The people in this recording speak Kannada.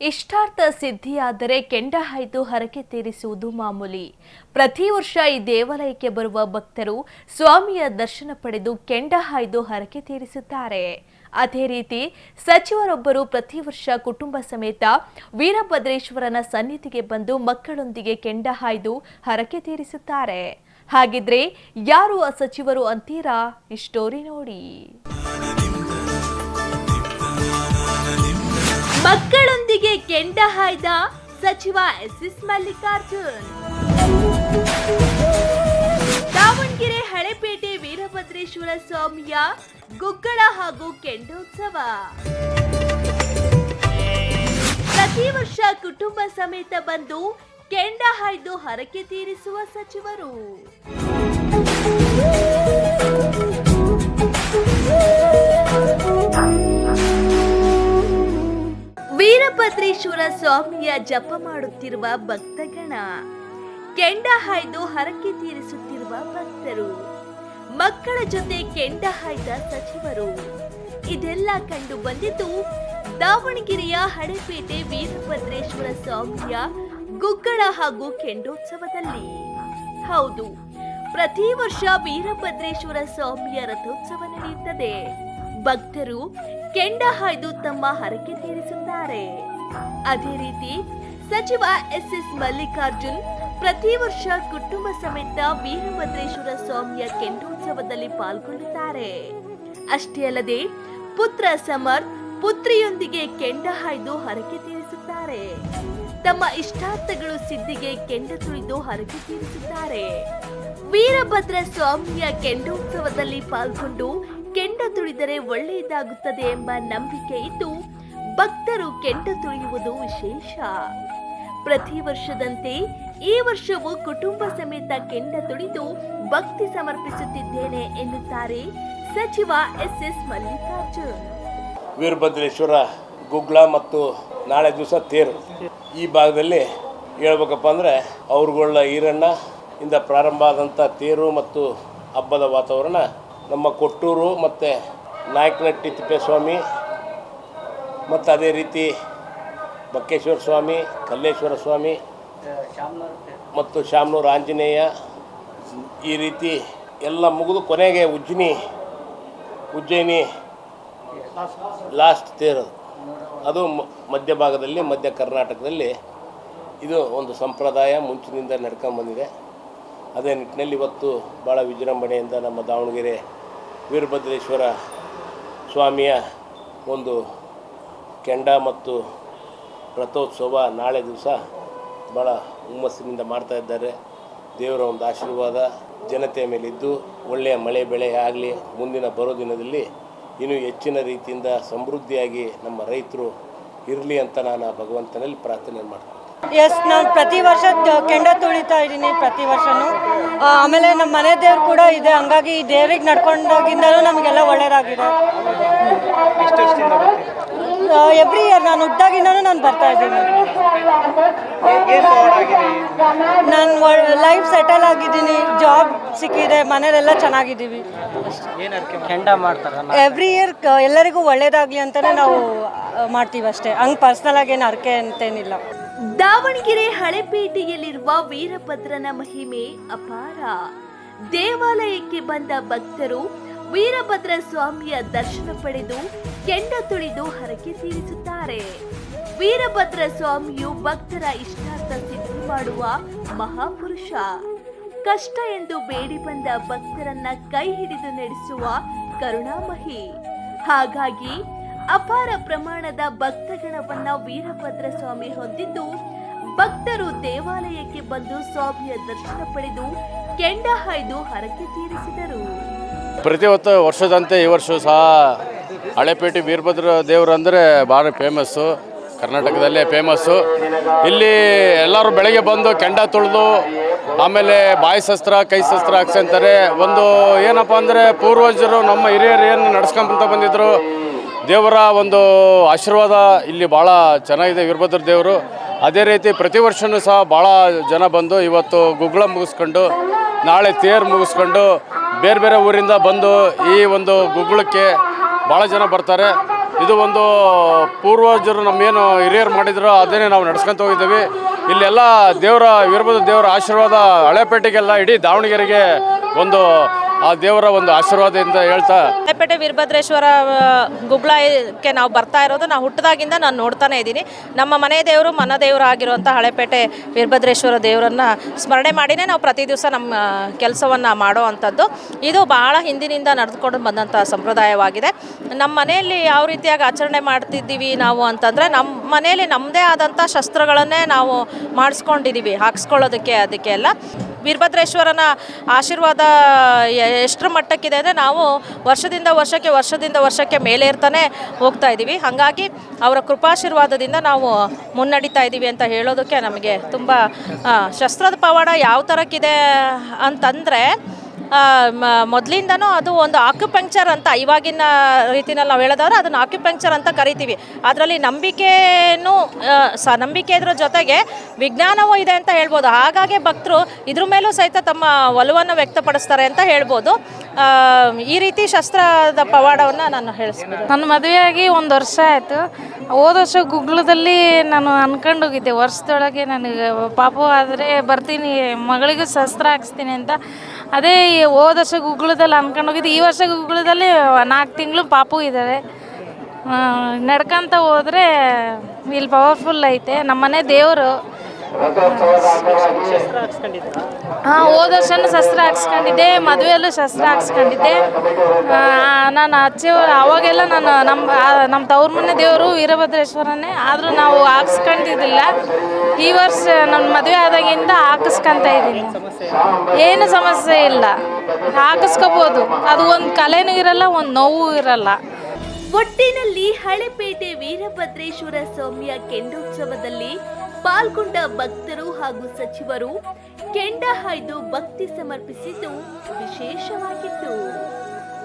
ಇಷ್ಟಾರ್ಥ ಸಿದ್ಧಿಯಾದರೆ ಕೆಂಡ ಹಾಯ್ದು ಹರಕೆ ತೀರಿಸುವುದು ಮಾಮೂಲಿ. ಪ್ರತಿ ವರ್ಷ ಈ ದೇವಾಲಯಕ್ಕೆ ಬರುವ ಭಕ್ತರು ಸ್ವಾಮಿಯ ದರ್ಶನ ಪಡೆದು ಕೆಂಡ ಹಾಯ್ದು ಹರಕೆ ತೀರಿಸುತ್ತಾರೆ. ಅದೇ ರೀತಿ ಸಚಿವರೊಬ್ಬರು ಪ್ರತಿ ವರ್ಷ ಕುಟುಂಬ ಸಮೇತ ವೀರಭದ್ರೇಶ್ವರನ ಸನ್ನಿಧಿಗೆ ಬಂದು ಮಕ್ಕಳೊಂದಿಗೆ ಕೆಂಡ ಹಾಯ್ದು ಹರಕೆ ತೀರಿಸುತ್ತಾರೆ. ಹಾಗಿದ್ರೆ ಯಾರು ಆ ಸಚಿವರು ಅಂತೀರಾ? ಈ ಸ್ಟೋರಿ ನೋಡಿ. ಮಕ್ಕಳೊಂದಿಗೆ ಕೆಂಡ ಹಾಯ್ದ ಸಚಿವ ಎಸ್ ಎಸ್ ಮಲ್ಲಿಕಾರ್ಜುನ್. ದಾವಣಗೆರೆ ಹಳೆಪೇಟೆ ವೀರಭದ್ರೇಶ್ವರ ಸ್ವಾಮಿಯ ಗುಗ್ಗಳ ಹಾಗೂ ಕೆಂಡೋತ್ಸವ. ಪ್ರತಿ ವರ್ಷ ಕುಟುಂಬ ಸಮೇತ ಬಂದು ಕೆಂಡ ಹಾಯ್ದು ಹರಕೆ ತೀರಿಸುವ ಸಚಿವರು. ಸ್ವಾಮಿಯ ಜಪ ಮಾಡುತ್ತಿರುವ ಭಕ್ತಗಣ, ಕೆಂಡ ಹಾಯ್ದು ಹರಕೆ ತೀರಿಸುತ್ತಿರುವ ಭಕ್ತರು, ಮಕ್ಕಳ ಜೊತೆ ಕೆಂಡ ಹಾಯ್ದ ಸಚಿವರು, ಇದೆಲ್ಲ ಕಂಡು ಬಂದಿದ್ದು ದಾವಣಗೆರೆಯ ಹಳೆಪೇಟೆ ವೀರಭದ್ರೇಶ್ವರ ಸ್ವಾಮಿಯ ಗುಗ್ಗಳ ಹಾಗೂ ಕೆಂಡೋತ್ಸವದಲ್ಲಿ. ಹೌದು, ಪ್ರತಿ ವರ್ಷ ವೀರಭದ್ರೇಶ್ವರ ಸ್ವಾಮಿಯ ರಥೋತ್ಸವ ನಡೆಯುತ್ತದೆ. ಭಕ್ತರು ಕೆಂಡ ಹಾಯ್ದು ತಮ್ಮ ಹರಕೆ ತೀರಿಸುತ್ತಾರೆ. ಅದೇ ರೀತಿ ಸಚಿವ ಎಸ್ ಎಸ್ ಮಲ್ಲಿಕಾರ್ಜುನ್ ಪ್ರತಿ ವರ್ಷ ಕುಟುಂಬ ಸಮೇತ ವೀರಭದ್ರೇಶ್ವರ ಸ್ವಾಮಿಯ ಕೆಂಡೋತ್ಸವದಲ್ಲಿ ಪಾಲ್ಗೊಳ್ಳುತ್ತಾರೆ. ಅಷ್ಟೇ ಅಲ್ಲದೆ ಪುತ್ರ ಸಮರ್ಥ್ ಪುತ್ರಿಯೊಂದಿಗೆ ಕೆಂಡ ಹಾಯ್ದು ಹರಕೆ ತೀರಿಸುತ್ತಾರೆ. ತಮ್ಮ ಇಷ್ಟಾರ್ಥಗಳು ಸಿದ್ಧಿಗೆ ಕೆಂಡ ತುಳಿದು ಹರಕೆ ತೀರಿಸುತ್ತಾರೆ. ವೀರಭದ್ರ ಸ್ವಾಮಿಯ ಕೆಂಡೋತ್ಸವದಲ್ಲಿ ಪಾಲ್ಗೊಂಡು ಕೆಂಡ ತುಳಿದರೆ ಒಳ್ಳೆಯದಾಗುತ್ತದೆ ಎಂಬ ನಂಬಿಕೆ ಇದ್ದು ಭಕ್ತರು ಕೆಂಡ ತುಳಿಯುವುದು ವಿಶೇಷ. ಪ್ರತಿ ವರ್ಷದಂತೆ ಈ ವರ್ಷವೂ ಕುಟುಂಬ ಸಮೇತ ಕೆಂಡ ತುಳಿದು ಭಕ್ತಿ ಸಮರ್ಪಿಸುತ್ತಿದ್ದೇನೆ ಎನ್ನುತ್ತಾರೆ ಸಚಿವ ಎಸ್ ಎಸ್ ಮಲ್ಲಿಕಾರ್ಜುನ್. ವೀರಭದ್ರೇಶ್ವರ ಗುಗ್ಲ ಮತ್ತು ನಾಳೆ ದಿವಸ ತೇರು. ಈ ಭಾಗದಲ್ಲಿ ಹೇಳ್ಬೇಕಪ್ಪ ಅಂದರೆ ಅವ್ರುಗಳ ಈರಣ್ಣ, ಇಂದ ಪ್ರಾರಂಭ ಆದಂಥ ತೇರು ಮತ್ತು ಹಬ್ಬದ ವಾತಾವರಣ ನಮ್ಮ ಕೊಟ್ಟೂರು ಮತ್ತು ನಾಯಕನಟ್ಟಿ ತಿಪ್ಪೇಸ್ವಾಮಿ ಮತ್ತು ಅದೇ ರೀತಿ ಬಕ್ಕೇಶ್ವರ ಸ್ವಾಮಿ, ಕಲ್ಲೇಶ್ವರ ಸ್ವಾಮಿ ಮತ್ತು ಶಾಮನೂರು ಆಂಜನೇಯ ಈ ರೀತಿ ಎಲ್ಲ ಮುಗಿದು ಕೊನೆಗೆ ಉಜ್ಜಿನಿ, ಉಜ್ಜಯಿನಿ ಲಾಸ್ಟ್ ತೇರು ಅದು ಮಧ್ಯ ಮಧ್ಯಭಾಗದಲ್ಲಿ ಮಧ್ಯ ಕರ್ನಾಟಕದಲ್ಲಿ ಇದು ಒಂದು ಸಂಪ್ರದಾಯ ಮುಂಚಿನಿಂದ ನಡ್ಕೊಂಬಂದಿದೆ ಅದೇ ನಿಟ್ಟಿನಲ್ಲಿ ಇವತ್ತು ಭಾಳ ವಿಜೃಂಭಣೆಯಿಂದ ನಮ್ಮ ದಾವಣಗೆರೆ ವೀರಭದ್ರೇಶ್ವರ ಸ್ವಾಮಿಯ ಒಂದು ಕೆಂಡ ಮತ್ತು ರಥೋತ್ಸವ ನಾಳೆ ದಿವಸ ಭಾಳ ಹುಮ್ಮಸ್ಸಿನಿಂದ ಮಾಡ್ತಾ ಇದ್ದಾರೆ. ದೇವರ ಒಂದು ಆಶೀರ್ವಾದ ಜನತೆಯ ಮೇಲಿದ್ದು ಒಳ್ಳೆಯ ಮಳೆ ಬೆಳೆ ಆಗಲಿ ಮುಂದಿನ ಬರೋ ದಿನದಲ್ಲಿ ಇನ್ನೂ ಹೆಚ್ಚಿನ ರೀತಿಯಿಂದ ಸಮೃದ್ಧಿಯಾಗಿ ನಮ್ಮ ರೈತರು ಇರಲಿ ಅಂತ ನಾನು ಭಗವಂತನಲ್ಲಿ ಪ್ರಾರ್ಥನೆ ಮಾಡ್ತೀನಿ ಎಸ್ ನಾನು ಪ್ರತಿ ವರ್ಷ ಕೆಂಡ ತುಳಿತಾ ಇದ್ದೀನಿ ಪ್ರತಿ ವರ್ಷನೂ. ಆಮೇಲೆ ನಮ್ಮ ಮನೆ ದೇವ್ರು ಕೂಡ ಇದೆ. ಹಂಗಾಗಿ ಈ ದೇವ್ರಿಗೆ ನಡ್ಕೊಂಡೋಗಿಂದಲೂ ನಮಗೆಲ್ಲ ಒಳ್ಳೇದಾಗಿದೆ ಎವ್ರಿ ಇಯರ್ ನಾನು ಹುಟ್ಟಾಗಿನೂ ನಾನು ಬರ್ತಾ ಇದ್ದೀನಿ. ನಾನು ಲೈಫ್ ಸೆಟಲ್ ಆಗಿದ್ದೀನಿ ಜಾಬ್ ಸಿಕ್ಕಿದೆ ಮನೇಲೆಲ್ಲ ಚೆನ್ನಾಗಿದ್ದೀವಿ. ಕೆಂಡ ಎವ್ರಿ ಇಯರ್ ಎಲ್ಲರಿಗೂ ಒಳ್ಳೇದಾಗಲಿ ಅಂತಲೇ ನಾವು ಮಾಡ್ತೀವಿ ಅಷ್ಟೇ. ಹಂಗೆ ಪರ್ಸ್ನಲ್ ಆಗಿ ಏನು ಅರ್ಕೆ ಅಂತೇನಿಲ್ಲ. ದಾವಣಗೆರೆ ಹಳೆಪೇಟೆಯಲ್ಲಿರುವ ವೀರಭದ್ರನ ಮಹಿಮೆ ಅಪಾರ. ದೇವಾಲಯಕ್ಕೆ ಬಂದ ಭಕ್ತರು ವೀರಭದ್ರ ಸ್ವಾಮಿಯ ದರ್ಶನ ಪಡೆದು ಕೆಂಡ ತುಳಿದು ಹರಕೆ ತೀರಿಸುತ್ತಾರೆ. ವೀರಭದ್ರ ಸ್ವಾಮಿಯು ಭಕ್ತರ ಇಷ್ಟಾರ್ಥ ಸಿದ್ಧಿ ಮಾಡುವ ಮಹಾಪುರುಷ. ಕಷ್ಟ ಎಂದು ಬೇಡಿ ಬಂದ ಭಕ್ತರನ್ನ ಕೈ ಹಿಡಿದು ನಡೆಸುವ ಕರುಣಾಮಹಿ ಹಾಗಾಗಿ ಅಪಾರ ಪ್ರಮಾಣದ ಭಕ್ತಗಣವನ್ನ ವೀರಭದ್ರ ಸ್ವಾಮಿ ಹೊಂದಿದ್ದು, ಭಕ್ತರು ದೇವಾಲಯಕ್ಕೆ ಬಂದು ಸ್ವಾಮಿಯ ದರ್ಶನ ಪಡೆದು ಕೆಂಡ ಹಾಯ್ದು ಹರಕೆ ತೀರಿಸಿದರು. ಪ್ರತಿ ಹೊತ್ತು ವರ್ಷದಂತೆ ಈ ವರ್ಷ ಸಹ ಹಳೆಪೇಟೆ ವೀರಭದ್ರ ದೇವರು ಅಂದರೆ ಭಾರಿ ಫೇಮಸ್ಸು ಕರ್ನಾಟಕದಲ್ಲೇ ಫೇಮಸ್ಸು ಇಲ್ಲಿ ಎಲ್ಲರೂ ಬೆಳಗ್ಗೆ ಬಂದು ಕೆಂಡ ತುಳಿದು, ಆಮೇಲೆ ಬಾಯಿ ಶಸ್ತ್ರ, ಕೈ ಶಸ್ತ್ರ ಹಾಕ್ಸಂತಾರೆ ಒಂದು ಏನಪ್ಪ ಅಂದರೆ ಪೂರ್ವಜರು, ನಮ್ಮ ಹಿರಿಯರು ಏನು ನಡೆಸ್ಕೊಂತ ಬಂದಿದ್ದರು ದೇವರ ಒಂದು ಆಶೀರ್ವಾದ ಇಲ್ಲಿ ಭಾಳ ಚೆನ್ನಾಗಿದೆ ವೀರಭದ್ರ ದೇವರು. ಅದೇ ರೀತಿ ಪ್ರತಿ ವರ್ಷವೂ ಸಹ ಭಾಳ ಜನ ಬಂದು ಇವತ್ತು ಗುಗ್ಗಳ ಮುಗಿಸ್ಕೊಂಡು, ನಾಳೆ ತೇರು ಮುಗಿಸ್ಕೊಂಡು ಬೇರೆ ಬೇರೆ ಊರಿಂದ ಬಂದು ಈ ಒಂದು ಗುಗ್ಗುಳಕ್ಕೆ ಭಾಳ ಜನ ಬರ್ತಾರೆ. ಇದು ಒಂದು ಪೂರ್ವಜರು ನಮ್ಮೇನು ಹಿರಿಯರು ಮಾಡಿದ್ರು, ಅದನ್ನೇ ನಾವು ನಡ್ಸ್ಕೊಂತ ಹೋಗಿದ್ದೀವಿ. ಇಲ್ಲೆಲ್ಲ ದೇವರ ವೀರಭದ್ರ ದೇವರ ಆಶೀರ್ವಾದ ಹಳೆಪೇಟೆಗೆಲ್ಲ ಇಡೀ ದಾವಣಗೆರೆಗೆ ಒಂದು ಆ ದೇವರ ಒಂದು ಆಶೀರ್ವಾದದಿಂದ ಹೇಳ್ತಾ ಹಳೆಪೇಟೆ ವೀರಭದ್ರೇಶ್ವರ ಗುಬ್ಳಾಯಕ್ಕೆ ನಾವು ಬರ್ತಾ ಇರೋದು. ನಾವು ಹುಟ್ಟಿದಾಗಿಂದ ನಾನು ನೋಡ್ತಾನೆ ಇದ್ದೀನಿ. ನಮ್ಮ ಮನೆ ದೇವರು ಮನ ದೇವರು ಆಗಿರುವಂಥ ಹಳೆಪೇಟೆ ವೀರಭದ್ರೇಶ್ವರ ದೇವರನ್ನ ಸ್ಮರಣೆ ಮಾಡಿನೇ ನಾವು ಪ್ರತಿ ದಿವಸ ನಮ್ಮ ಕೆಲಸವನ್ನು ಮಾಡೋ ಅಂಥದ್ದು. ಇದು ಬಹಳ ಹಿಂದಿನಿಂದ ನಡೆದುಕೊಂಡು ಬಂದಂಥ ಸಂಪ್ರದಾಯವಾಗಿದೆ. ನಮ್ಮ ಮನೆಯಲ್ಲಿ ಯಾವ ರೀತಿಯಾಗಿ ಆಚರಣೆ ಮಾಡ್ತಿದ್ದೀವಿ ನಾವು ಅಂತಂದರೆ, ನಮ್ಮ ಮನೆಯಲ್ಲಿ ನಮ್ಮದೇ ಆದಂಥ ಶಸ್ತ್ರಗಳನ್ನೇ ನಾವು ಮಾಡಿಸ್ಕೊಂಡಿದ್ದೀವಿ. ಹಾಕ್ಸ್ಕೊಳ್ಳೋದಕ್ಕೆ, ಅದಕ್ಕೆ ಎಲ್ಲ. ವೀರಭದ್ರೇಶ್ವರನ ಆಶೀರ್ವಾದ ಎಷ್ಟರ ಮಟ್ಟಕ್ಕಿದೆ ಅಂದರೆ ನಾವು ವರ್ಷದಿಂದ ವರ್ಷಕ್ಕೆ ವರ್ಷದಿಂದ ವರ್ಷಕ್ಕೆ ಮೇಲೆ ಇರ್ತಾನೆ ಹೋಗ್ತಾ ಇದ್ದೀವಿ. ಹಾಗಾಗಿ ಅವರ ಕೃಪಾಶೀರ್ವಾದದಿಂದ ನಾವು ಮುನ್ನಡೀತಾ ಇದ್ದೀವಿ ಅಂತ ಹೇಳೋದಕ್ಕೆ ನಮಗೆ ತುಂಬ ಶಸ್ತ್ರದ ಪವಾಡ ಯಾವ ಥರಕ್ಕಿದೆ ಅಂತಂದರೆ ಮೊದಲಿಂದನೂ ಅದು ಒಂದು ಆಕ್ಯುಪಂಕ್ಚರ್ ಅಂತ, ಇವಾಗಿನ ರೀತಿನಲ್ಲಿ ನಾವು ಹೇಳೋದಾದ್ರೆ ಅದನ್ನು ಆಕ್ಯುಪಂಕ್ಚರ್ ಅಂತ ಕರಿತೀವಿ. ಅದರಲ್ಲಿ ನಂಬಿಕೆನೂ ಸ ನಂಬಿಕೆ ಇದ್ರ ಜೊತೆಗೆ ವಿಜ್ಞಾನವೂ ಇದೆ ಅಂತ ಹೇಳ್ಬೋದು. ಹಾಗಾಗಿ ಭಕ್ತರು ಇದ್ರ ಮೇಲೂ ಸಹಿತ ತಮ್ಮ ಒಲವನ್ನು ವ್ಯಕ್ತಪಡಿಸ್ತಾರೆ ಅಂತ ಹೇಳ್ಬೋದು. ಈ ರೀತಿ ಶಸ್ತ್ರದ ಪವಾಡವನ್ನು ನಾನು ಹೇಳಿಸ್ತೀನಿ. ನನ್ನ ಮದುವೆಯಾಗಿ ಒಂದು ವರ್ಷ ಆಯಿತು. ಹೋದ ವರ್ಷ ಗುಗ್ಲದಲ್ಲಿ ನಾನು ಅನ್ಕೊಂಡು ಹೋಗಿದ್ದೆ ವರ್ಷದೊಳಗೆ ನನಗೆ, ಪಾಪು ಆದರೆ ಬರ್ತೀನಿ, ಮಗಳಿಗೂ ಶಸ್ತ್ರ ಹಾಕ್ಸ್ತೀನಿ ಅಂತ. ಅದೇ ಹೋದ ವರ್ಷ ಗುಗ್ಲದಲ್ಲಿ ಅನ್ಕೊಂಡು ಹೋಗಿದ್ದೆ ಈ ವರ್ಷ ಗುಗ್ಲದಲ್ಲಿ ನಾಲ್ಕು ತಿಂಗಳು ಪಾಪು ಇದ್ದಾವೆ ನಡ್ಕೊಂತ ಹೋದರೆ, ಇಲ್ಲಿ ಪವರ್ಫುಲ್ ಐತೆ. ನಮ್ಮನೆ ದೇವರು. ಹಾಂ, ಹೋದ ವರ್ಷನೂ ಶಸ್ತ್ರ ಹಾಕ್ಸ್ಕೊಂಡಿದ್ದೆ, ಮದುವೆಯಲ್ಲೂ ಶಸ್ತ್ರ ಹಾಕ್ಸ್ಕೊಂಡಿದ್ದೆ. ನಾನು ಅಚ್ಚೆ ಅವಾಗೆಲ್ಲ ನಾನು ನಮ್ಮ ನಮ್ಮ ತವ್ರ ಮನೆ ದೇವರು ವೀರಭದ್ರೇಶ್ವರನೇ, ಆದರೂ ನಾವು ಹಾಕ್ಸ್ಕೊಂಡಿದ್ದಿಲ್ಲ. ಈ ವರ್ಷ ನನ್ನ ಮದುವೆ ಆದಾಗಿಂದ ಹಾಕಿಸ್ಕೊಂತ ಇದ್ದೀನಿ. ಏನು ಸಮಸ್ಯೆ ಇಲ್ಲ. ಹಾಕಿಸ್ಕೋಬೋದು. ಅದು ಒಂದು ಕಲೆನೂ ಇರಲ್ಲ, ಒಂದು ನೋವು ಇರಲ್ಲ. ಒಟ್ಟಿನಲ್ಲಿ ಹಳೆಪೇಟೆ ವೀರಭದ್ರೇಶ್ವರ ಸ್ವಾಮಿಯ ಕೆಂಡೋತ್ಸವದಲ್ಲಿ ಪಾಲ್ಗೊಂಡ ಭಕ್ತರು ಹಾಗೂ ಸಚಿವರು ಕೆಂಡ ಹಾಯ್ದು ಭಕ್ತಿ ಸಮರ್ಪಿಸಿದ್ದು ವಿಶೇಷವಾಗಿತ್ತು.